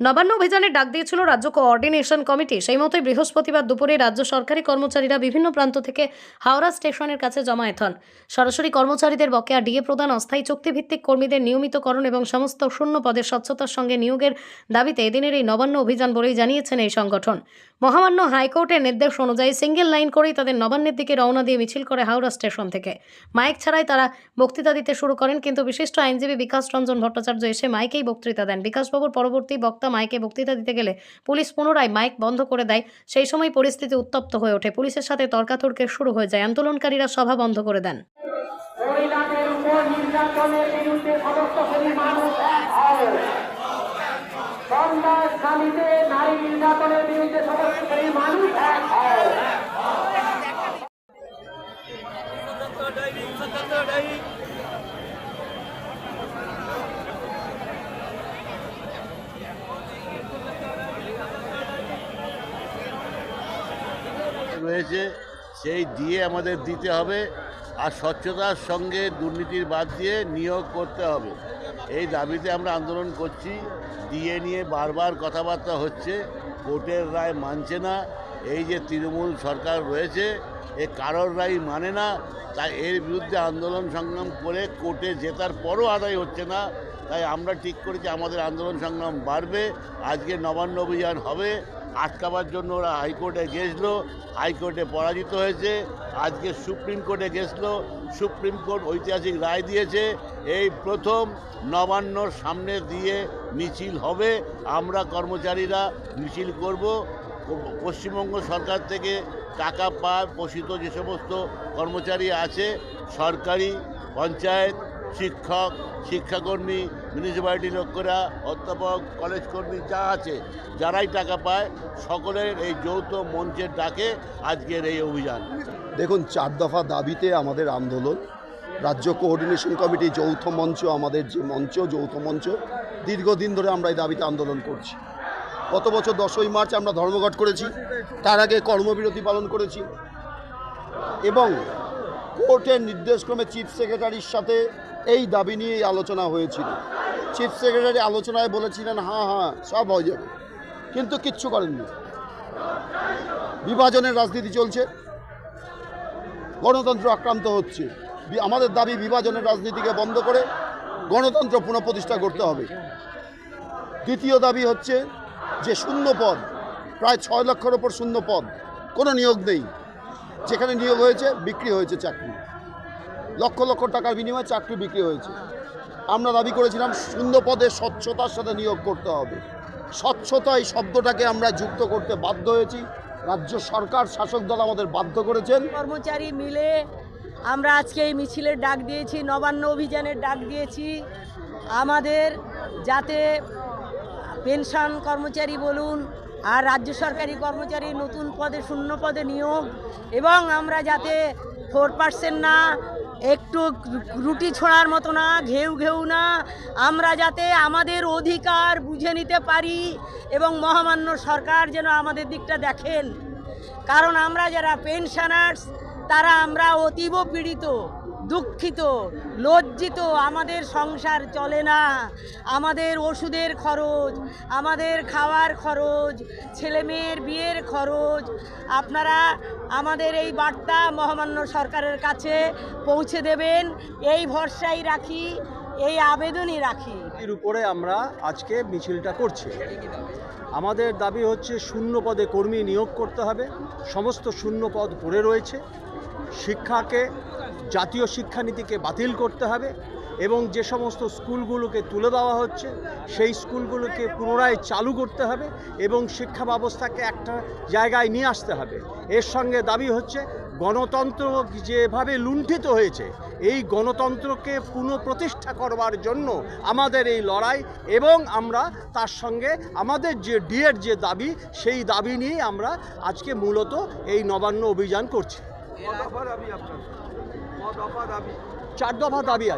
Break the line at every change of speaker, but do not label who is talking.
নবান্ন অভিযানের ডাক দিয়েছিল রাজ্য কোঅর্ডিনেশন কমিটি সেই মতোই বৃহস্পতিবার দুপুরে রাজ্য সরকারি কর্মচারীরা বিভিন্ন প্রান্ত থেকে হাওড়া স্টেশনের কাছে জমায়েত হন। সরাসরি কর্মচারীদের বকেয়া ডিএ প্রদান, অস্থায়ী চুক্তিভিত্তিক কর্মীদের নিয়মিতকরণ এবং সমস্ত শূন্য পদের স্বচ্ছতার সঙ্গে নিয়োগের দাবিতে এদিনের এই নবান্ন অভিযান বলেই জানিয়েছেন এই সংগঠন। মহামান্য হাইকোর্টের নির্দেশ অনুযায়ী সিঙ্গেল লাইন করেই তাদের নবান্নের দিকে রওনা দিয়ে মিছিল করে হাওড়া স্টেশন থেকে। মাইক ছাড়াই তারা বক্তৃতা দিতে শুরু করেন, কিন্তু বিশিষ্ট আইনজীবী বিকাশ রঞ্জন ভট্টাচার্য এসে মাইকেই বক্তৃতা দেন। বিকাশবাবুর পরবর্তী বক্তা মাইকে বক্তৃতা দিতে গেলে পুলিশ পুনরায় মাইক বন্ধ করে দেয়। সেই সময় পরিস্থিতি উত্তপ্ত হয়ে ওঠে। পুলিশের সাথে তর্কাতর্কে শুরু হয়ে যায়। আন্দোলনকারীরা সভা বন্ধ করে দেন।
উপর নির্যাতনের বিরুদ্ধে সমস্ত মানুষ নারী নির্যাতনের বিরুদ্ধে সমস্ত শ্রেণির মানুষ এক হও
রয়েছে, সেই দিয়ে আমাদের দিতে হবে আর স্বচ্ছতার সঙ্গে দুর্নীতির বাদ দিয়ে নিয়োগ করতে হবে। এই দাবিতে আমরা আন্দোলন করছি। দিয়ে নিয়ে বারবার কথাবার্তা হচ্ছে, কোর্টের রায় মানছে না। এই যে তৃণমূল সরকার রয়েছে, এ কারোর রায় মানে না। তাই এর বিরুদ্ধে আন্দোলন সংগ্রাম করে কোর্টে জেতার পরও আদায় হচ্ছে না। তাই আমরা ঠিক করেছি, আমাদের আন্দোলন সংগ্রাম বাড়বে। আজকে নবান্ন অভিযান হবে। আটকাবার জন্য ওরা হাইকোর্টে গেছিল, হাইকোর্টে পরাজিত হয়েছে, আজকে সুপ্রিম কোর্টে গেছিল, সুপ্রিম কোর্ট ঐতিহাসিক রায় দিয়েছে, এই প্রথম নবান্নর সামনে দিয়ে মিছিল হবে, আমরা কর্মচারীরা মিছিল করব, পশ্চিমবঙ্গ সরকার থেকে টাকা পায়, পোষিত যে সমস্ত কর্মচারী আছে, সরকারি, পঞ্চায়েত, শিক্ষক, শিক্ষাকর্মী মিউনিসিপ্যালিটি লোকেরা, অধ্যাপক কলেজ কর্মী যা আছে, যারাই টাকা পায়, সকলের এই যৌথ মঞ্চের ডাকে আজকের এই অভিযান।
দেখুন, চার দফা দাবিতে আমাদের আন্দোলন, রাজ্য কোঅর্ডিনেশন কমিটি যৌথ মঞ্চ, আমাদের যে মঞ্চ, যৌথ মঞ্চ, দীর্ঘদিন ধরে আমরা এই দাবিতে আন্দোলন করছি। গত বছর দশই মার্চ আমরা ধর্মঘট করেছি, তার আগে কর্মবিরতি পালন করেছি, এবং কোর্টের নির্দেশক্রমে চিফ সেক্রেটারির সাথে এই দাবি নিয়েই আলোচনা হয়েছিল। চিফ সেক্রেটারি আলোচনায় বলেছিলেন হ্যাঁ হ্যাঁ সব হয়ে যাবে। কিন্তু কিচ্ছু করেননি। বিভাজনের রাজনীতি চলছে। গণতন্ত্র আক্রান্ত হচ্ছে। আমাদের দাবি বিভাজনের রাজনীতিকে বন্ধ করে গণতন্ত্র পুনঃপ্রতিষ্ঠা করতে হবে। দ্বিতীয় দাবি হচ্ছে যে শূন্য পদ প্রায় ছয় লক্ষের ওপর শূন্য পদ কোনো নিয়োগ নেই। যেখানে নিয়োগ হয়েছে, বিক্রি হয়েছে চাকরি। লক্ষ লক্ষ টাকার বিনিময়ে চাকরি বিক্রি হয়েছে। আমরা দাবি করেছিলাম শূন্য পদে স্বচ্ছতার সাথে নিয়োগ করতে হবে। স্বচ্ছতা এই শব্দটাকে আমরা যুক্ত করতে বাধ্য হয়েছি। রাজ্য সরকার, শাসক দল আমাদের বাধ্য করেছেন।
কর্মচারী মিলে আমরা আজকে এই মিছিলের ডাক দিয়েছি, নবান্ন অভিযানের ডাক দিয়েছি। আমাদের যাতে পেনশন কর্মচারী বলুন আর রাজ্য সরকারি কর্মচারী নতুন পদে, শূন্য পদে নিয়োগ এবং আমরা যাতে ফোর পার্সেন্ট না, একটু রুটি ছোঁড়ার মতো না, ঘেউ ঘেউ না, আমরা যাতে আমাদের অধিকার বুঝে নিতে পারি এবং মহামান্য সরকার যেন আমাদের দিকটা দেখেন। কারণ আমরা যারা পেনশনার্স, তারা আমরা অতীব পীড়িত। দুঃখিত, লজ্জিত, আমাদের সংসার চলে না। আমাদের ওষুধের খরচ, আমাদের খাওয়ার খরচ, ছেলে মেয়ের বিয়ের খরচ, আপনারা আমাদের এই বার্তা মহামান্য সরকারের কাছে পৌঁছে দেবেন। এই ভরসাই রাখি, এই আবেদনই রাখি।
এর উপরে আমরা আজকে মিছিলটা করছি। আমাদের দাবি হচ্ছে শূন্য পদে কর্মী নিয়োগ করতে হবে। সমস্ত শূন্য পদ পড়ে রয়েছে। শিক্ষাকে জাতীয় শিক্ষানীতিকে বাতিল করতে হবে এবং যে সমস্ত স্কুলগুলোকে তুলে দেওয়া হচ্ছে, সেই স্কুলগুলোকে পুনরায় চালু করতে হবে এবং শিক্ষা ব্যবস্থাকে একটা জায়গায় নিয়ে আসতে হবে। এর সঙ্গে দাবি হচ্ছে, গণতন্ত্র যেভাবে লুণ্ঠিত হয়েছে, এই গণতন্ত্রকে পুনঃপ্রতিষ্ঠা করবার জন্য আমাদের এই লড়াই এবং আমরা তার সঙ্গে আমাদের যে ডিএর যে দাবি, সেই দাবি নিয়ে আমরা আজকে মূলত এই নবান্ন অভিযান করছি। চার দফা দাবি। আছে।